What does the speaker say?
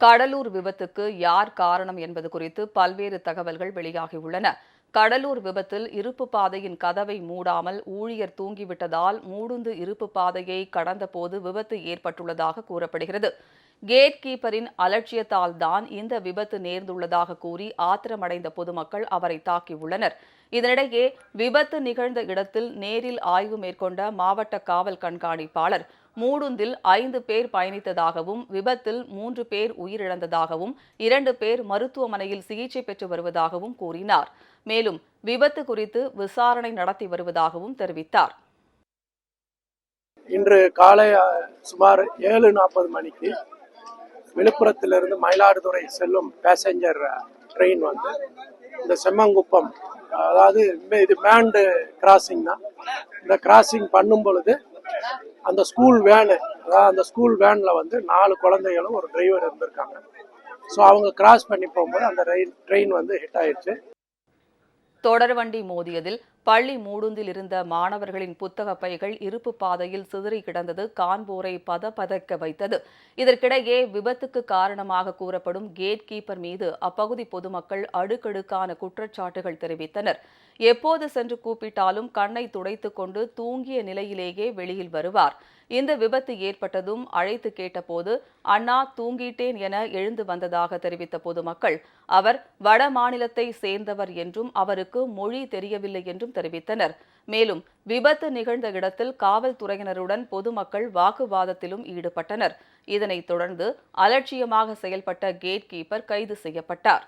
கடலூர் விபத்துக்கு யார் காரணம் என்பது குறித்து பல்வேறு தகவல்கள் வெளியாகியுள்ளன. கடலூர் விபத்தில் இருப்பு பாதையின் கதவை மூடாமல் ஊழியர் தூங்கிவிட்டதால் மூடுந்து இருப்பு பாதையை கடந்தபோது விபத்து ஏற்பட்டுள்ளதாக கூறப்படுகிறது. கேட் கீப்பரின் அலட்சியத்தால் தான் இந்த விபத்து நேர்ந்துள்ளதாக கூறி ஆத்திரமடைந்த பொதுமக்கள் அவரை தாக்கியுள்ளனர். இதனிடையே விபத்து நிகழ்ந்த இடத்தில் நேரில் ஆய்வு மேற்கொண்ட மாவட்ட காவல் கண்காணிப்பாளர் மூடுந்தில் ஐந்து பேர் பயணித்ததாகவும் விபத்தில் மூன்று பேர் உயிரிழந்ததாகவும் இரண்டு பேர் மருத்துவமனையில் சிகிச்சை பெற்று வருவதாகவும் கூறினார். மேலும் விபத்து குறித்து விசாரணை நடத்தி வருவதாகவும் தெரிவித்தார். இன்று காலை சுமார் ஏழு நாற்பது மணிக்கு விழுப்புரத்திலிருந்து மயிலாடுதுறை செல்லும் பேசஞ்சர் ட்ரெயின் வந்து இந்த செம்மங்குப்பம் அதாவது இது மேண்டு கிராசிங் தான். இந்த கிராசிங் பண்ணும் பொழுது அந்த ஸ்கூல் வேனு அதாவது அந்த ஸ்கூல் வேனில் வந்து நாலு குழந்தைகளும் ஒரு டிரைவர் இருந்திருக்காங்க. ஸோ அவங்க கிராஸ் பண்ணி போகும்போது அந்த ரயில் ட்ரெயின் வந்து ஹிட் ஆயிடுச்சு. தொடர் வண்டி மோதியதில் பள்ளி மூடுந்தில் இருந்த மாணவர்களின் புத்தக பைகள் இருப்பு பாதையில் சிதறி கிடந்தது. காண்போரை பதபதக்க வைத்தது. இதற்கிடையே விபத்துக்கு காரணமாக கூறப்படும் கேட் கீப்பர் மீது அப்பகுதி பொதுமக்கள் அடுக்கடுக்கான குற்றச்சாட்டுகள் தெரிவித்தனர். எப்போது சென்று கூப்பிட்டாலும் கண்ணை துடைத்து கொண்டு தூங்கிய நிலையிலேயே வெளியில் வருவார். இந்த விபத்து ஏற்பட்டதும் அழைத்து கேட்டபோது அண்ணா தூங்கிட்டேன் என எழுந்து வந்ததாக தெரிவித்த பொதுமக்கள் அவர் வட மாநிலத்தை சேர்ந்தவர் என்றும் அவருக்கு மொழி தெரியவில்லை என்றும் தெரிவித்தனர். மேலும் விபத்து நிகழ்ந்த இடத்தில் காவல்துறையினருடன் பொதுமக்கள் வாக்குவாதத்திலும் ஈடுபட்டனர். இதனைத் தொடர்ந்து அலட்சியமாக செயல்பட்ட கேட் கீப்பர் கைது செய்யப்பட்டார்.